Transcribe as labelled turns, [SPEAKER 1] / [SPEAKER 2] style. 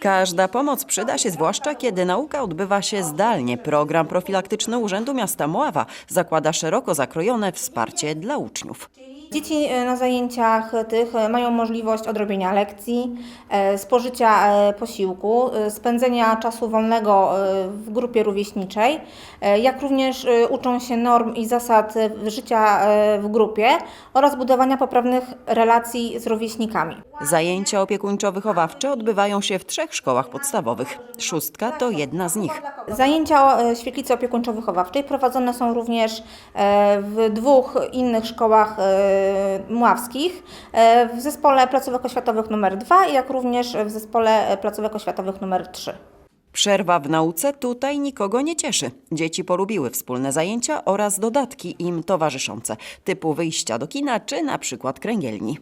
[SPEAKER 1] Każda pomoc przyda się, zwłaszcza kiedy nauka odbywa się zdalnie. Program profilaktyczny Urzędu Miasta Mława zakłada szeroko zakrojone wsparcie dla uczniów.
[SPEAKER 2] Dzieci e, na zajęciach tych e, mają możliwość odrobienia lekcji, e, spożycia posiłku, spędzenia czasu wolnego w grupie rówieśniczej, jak również uczą się norm i zasad życia w grupie oraz budowania poprawnych relacji z rówieśnikami.
[SPEAKER 1] Zajęcia opiekuńczo-wychowawcze odbywają się w trzech szkołach podstawowych. Szóstka to jedna z nich.
[SPEAKER 2] Zajęcia świetlicy opiekuńczo-wychowawczej prowadzone są również w dwóch innych szkołach mławskich, e, w zespole placówek oświatowych nr 2, jak również w zespole placówek oświatowych nr 3.
[SPEAKER 1] Przerwa w nauce tutaj nikogo nie cieszy. Dzieci polubiły wspólne zajęcia oraz dodatki im towarzyszące, typu wyjścia do kina czy na przykład kręgielni.